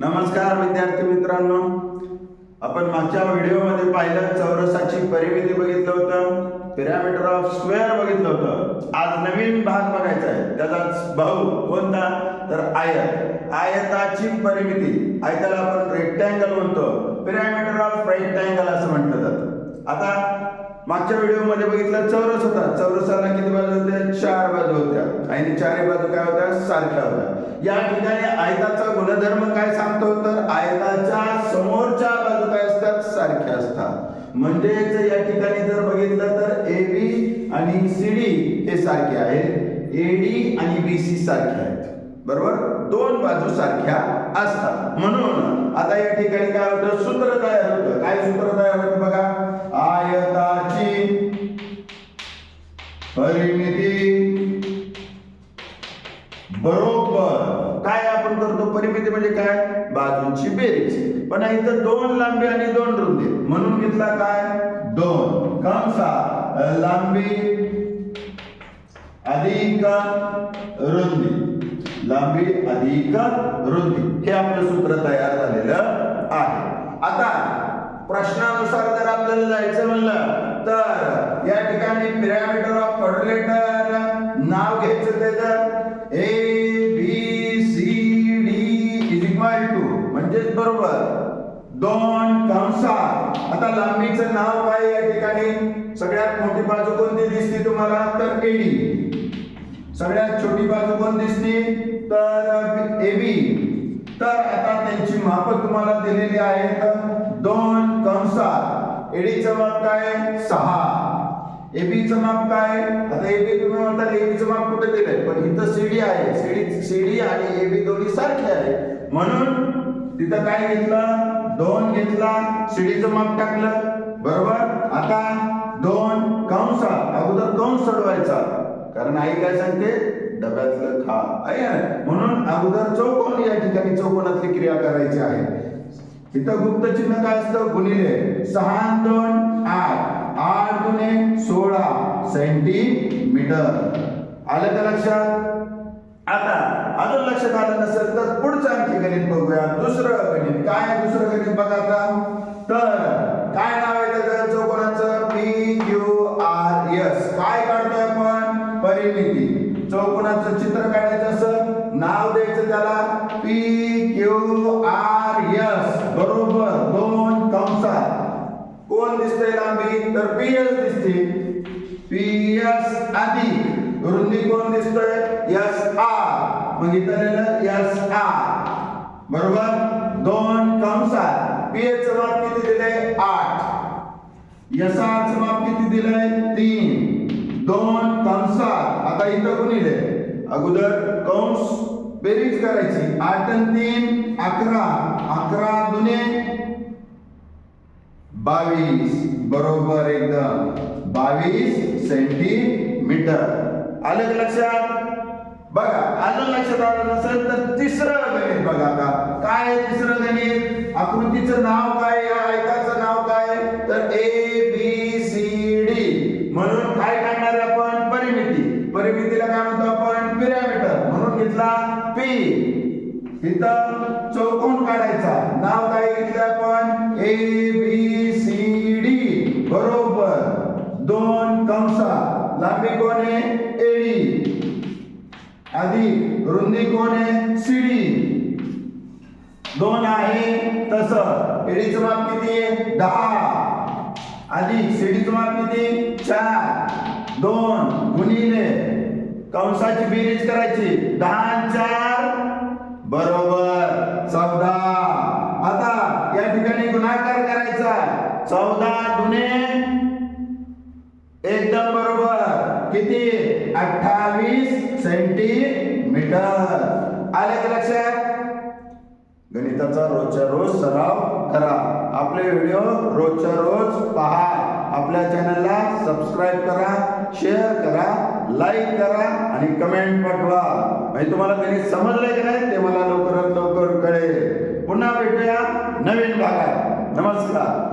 नमस्कार विद्यार्थी मित्रांनो. आपण मागच्या व्हिडिओमध्ये पाहिलं चौरसाची परिमिती बघितलं होतं पिरामिटर ऑफ स्क्वेअर बघितलं होतं. आज नवीन भाग बघायचा आहे. त्याचा भाऊ कोणता? तर आयत. आयताची परिमिती. आयताला आपण रेक्टँगल म्हणतो. पिरामिटर ऑफ रेक्टँगल असं म्हटलं जातं. आता मागच्या व्हिडिओमध्ये बघितलं चौरस होता. चौरसाला किती बाजू होत्या? चार बाजू होत्या. आणि चारही बाजू काय होत्या? सारख्या होत्या. या ठिकाणी आयताचा गुणधर्म काय सांगतो तर आयताच्या समोरच्या बाजू काय असतात? सारख्या असतात. म्हणजेच या ठिकाणी जर बघितलं तर ए बी आणि सी डी हे सारखे आहेत. ए डी आणि बी सी सारखे आहेत. बरोबर? दोन बाजू सारख्या असतात. म्हणून आता या ठिकाणी काय होतं? सूत्र तयार होतं. काय सूत्र तयार करतो परिमिती म्हणजे काय? बाजूंची बेरीज. पण इथं दोन लांबी आणि दोन रुंदी. म्हणून घेतला काय? दोन. कंसा लांबी अधिक रुंदी. लांबी अधिक रुंदी. हे आपलं सूत्र तयार झालेलं आहे. आता प्रश्नानुसार जर आपल्याला जायचं म्हणलं तर या ठिकाणी पिरॅमिटर ऑफ क्वाड्रिलेटर म्हणजेच बरोबर. दोन कंसात. आता लांबीचं नाव काय या ठिकाणी? सगळ्यात मोठी बाजू कोणती दिसते तुम्हाला? तर एडी सगळ्यात छोटी बाजू कोण दिसते? तर एबी तर आता त्यांची माप तुम्हाला दिलेली आहेत. दोन कंसात. एडीचं माप काय? सहा. एबीचं माप काय? आता एबी तुम्ही म्हणता एबीचं माप कुठे दिलंय? पण इथं सीडी आहे. सीडी सीडी आणि एबी दोन्ही सारखे आहे म्हणून तिथं काय घेतलं? दोन घेतला. शिडीचं माप टाकलं. बरोबर? आता दोन कंस. अगोदर कंस सोडवायचा. कारण आई काय सांगते? डब्यातलं खा. आहे म्हणून अगोदर चौकोन या ठिकाणी चौकोनातली क्रिया करायची आहे. इथं गुप्त चिन्ह काय असतं? गुणिले. सहा दोन आठ. आठ गुणे सोळा सेंटीमीटर. आलं का लक्षात? आता अजून लक्षात आलं नसेल तर पुढचं आणखी गणित बघूया. दुसरं गणित. काय दुसरं गणित बघा आता? तर काय नाव आहे त्याचं? चौकोनाचं? P Q R S. काय काढतोय आपण? परिमिती चौकोनाचं चित्र काढायचं असं नाव द्यायचं त्याला पी क्यू आर एस. बरोबर दोन कंसात. कोण दिसतंय लांबी? तर पी एस दिसते. पी एस अधिक रुंदी कोण दिसतोय? S R. मग इथं लिहिलं एस आर. बरोबर? दोन कंसात पी एच माप किती दिलंय? आठ. एस आर माप किती दिलंय? तीन. दोन कंसात आता इथं गुणिले अगोदर कंस बेरीज करायची. आठ आणि तीन अकरा. अकरा दुने बावीस. बरोबर एकदम. बावीस सेंटीमीटर. आलं लक्षात? बघा अजून लक्षात आलं नसेल तर तिसरं गणित बघा आता. काय तिसरं गणित? आकृतीचं नाव काय या आयताचं नाव काय तर ए बी सी डी म्हणून काय काढणार आपण? परिमिती. परिमितीला काय म्हणतो आपण? पिरामिटर म्हणून घेतला पी इथं चौकोन काढायचा. नाव काय घेतलं आपण? ए बी सी डी बरोबर दोन कंसा लांबी कोण आहे एडी अधिक रुंदी कोण आहे? सीडी. दोन आहे तस. एडीचं माप किती आहे? दहा. अधिक सीडीचं माप किती? चार. दोन गुणिले. कंसाची बेरीज करायची. दहा चार. बरोबर. चौदा. आता या ठिकाणी गुणाकार करायचा चौदा अठ्ठावीस सेंटीमीटर. आले का लक्षात? गणिताचा रोजच्या रोज सराव करा. आपले व्हिडिओ रोजच्या रोज पहा. आपल्या चॅनलला सबस्क्राईब करा शेअर करा लाईक करा आणि कमेंट पाठवा. म्हणजे तुम्हाला गणित समजलंय की नाही ते मला लवकरात लवकर कळेल. पुन्हा भेटूया नवीन भागात. नमस्कार.